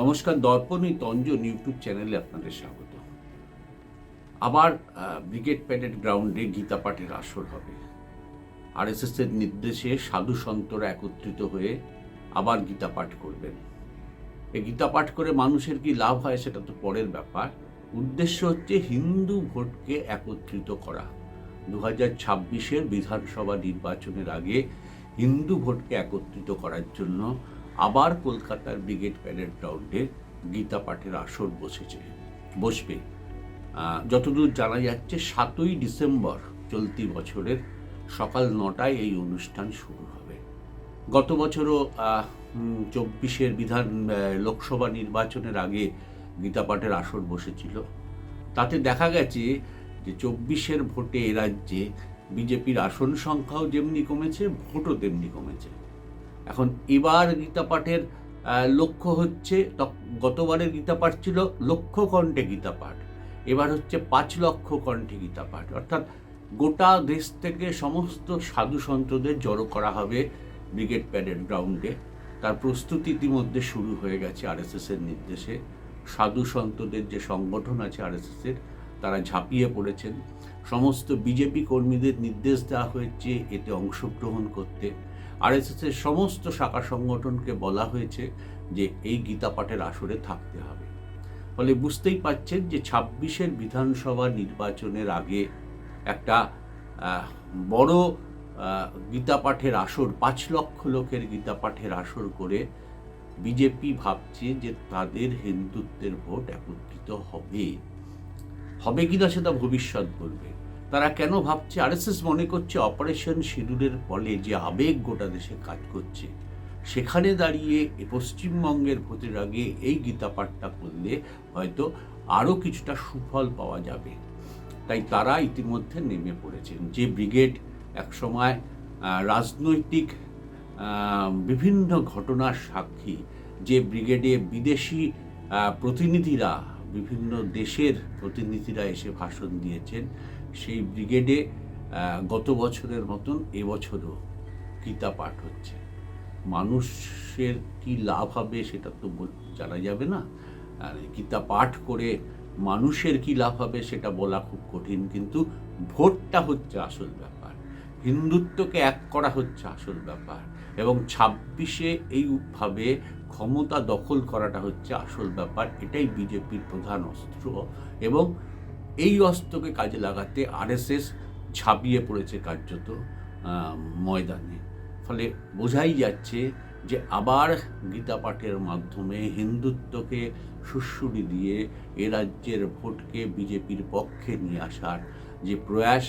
নমস্কার, দর্পণী তঞ্জন ইউটিউব চ্যানেলে আপনাদের স্বাগত। আবার ব্রিগেড প্যারেড গ্রাউন্ডে গীতা পাঠের আসর হবে। আরএসএস এর নির্দেশে সাধু সন্তরা একত্রিত হয়ে আবার গীতা পাঠ করবেন। এই গীতা পাঠ করে মানুষের কি লাভ হয় সেটা তো পরের ব্যাপার। উদ্দেশ্য হচ্ছে হিন্দু ভোটকে একত্রিত করা। দু হাজার ছাব্বিশের বিধানসভা নির্বাচনের আগে হিন্দু ভোটকে একত্রিত করার জন্য আবার কলকাতার ব্রিগেড প্যারেড গ্রাউন্ডে গীতা পাঠের আসর বসেছে। বসবে। যতদূর জানা যাচ্ছে, সাতই ডিসেম্বর চলতি বছরের সকাল নটায় এই অনুষ্ঠান শুরু হবে। গত বছরও চব্বিশের বিধান লোকসভা নির্বাচনের আগে গীতা পাঠের আসর বসেছিল। তাতে দেখা গেছে যে চব্বিশের ভোটে এ রাজ্যে বিজেপির আসন সংখ্যাও যেমনি কমেছে, ভোটও তেমনি কমেছে। এখন এবার গীতা পাঠের লক্ষ্য হচ্ছে গতবারের গীতা পাঠ ছিল লক্ষ কণ্ঠে গীতা পাঠ এবার হচ্ছে পাঁচ লক্ষ কণ্ঠে গীতা পাঠ অর্থাৎ গোটা দেশ থেকে সমস্ত সাধু সন্তদের জড়ো করা হবে ব্রিগেড প্যারেড গ্রাউন্ডে। তার প্রস্তুতি ইতিমধ্যে শুরু হয়ে গেছে আরএসএস এর নির্দেশে। সাধু সন্তদের যে সংগঠন আছে আরএসএস এর তারা ঝাঁপিয়ে পড়েছেন। সমস্ত বিজেপি কর্মীদের নির্দেশ দেওয়া হয়েছে এতে অংশগ্রহণ করতে। আরএসএস এর সমস্ত শাখা সংগঠনকে বলা হয়েছে যে এই গীতা পাঠের আসরে থাকতে হবে। ফলে বুঝতেই পাচ্ছেন যে ছাব্বিশের বিধানসভা নির্বাচনের আগে একটা বড় গীতা পাঠের আসর, পাঁচ লক্ষ লোকের গীতা পাঠের আসর করে বিজেপি ভাবছে যে তাদের হিন্দুত্বের ভোট একত্রিত হবে। হবে কিনা সেটা ভবিষ্যৎ বলবে। তারা কেন ভাবছে, আরএসএস মনে করছে অপারেশন সিঁদুরের ফলে যে আবেগ গোটা দেশে কাজ করছে। সেখানে দাঁড়িয়ে পশ্চিমবঙ্গের ভোটের আগে এই গীতা পাঠটা করলে হয়তো আরও কিছুটা সুফল পাওয়া যাবে। তাই তারা ইতিমধ্যে নেমে পড়েছেন। যে ব্রিগেড একসময় রাজনৈতিক বিভিন্ন ঘটনার সাক্ষী, যে ব্রিগেডে বিদেশি প্রতিনিধিরা বিভিন্ন দেশের প্রতিনিধিরা এসে ভাষণ দিয়েছেন। সেই ব্রিগেডে গত বছরের মতন এবছরও গীতা পাঠ হচ্ছে। মানুষের কি লাভ হবে সেটা তো জানা যাবে না। আর গীতা পাঠ করে মানুষের কি লাভ হবে সেটা বলা খুব কঠিন, কিন্তু ভোটটা হচ্ছে আসল ব্যাপার। হিন্দুত্বকে এক করা হচ্ছে আসল ব্যাপার এবং ছাব্বিশে এইভাবে ক্ষমতা দখল করাটা হচ্ছে আসল ব্যাপার, এটাই বিজেপির প্রধান অস্ত্র এবং এই অস্ত্রকে কাজে লাগাতে আরএসএস ঝাঁপিয়ে পড়েছে কার্যত ময়দানে। ফলে বোঝাই যাচ্ছে যে আবার গীতা পাঠের মাধ্যমে হিন্দুত্বকে সুশ্রুড়ি দিয়ে এ রাজ্যের ভোটকে বিজেপির পক্ষে নিয়ে আসার যে প্রয়াস,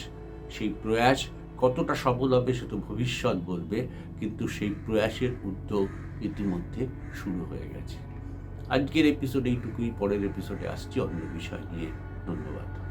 সেই প্রয়াস কতটা সফল হবে সে তো ভবিষ্যৎ বলবে, কিন্তু সেই প্রয়াসের উদ্যোগ ইতিমধ্যে শুরু হয়ে গেছে। আজকের এপিসোড এইটুকুই, পরের এপিসোডে আসছি, অন্য বিষয় নিয়ে। ধন্যবাদ।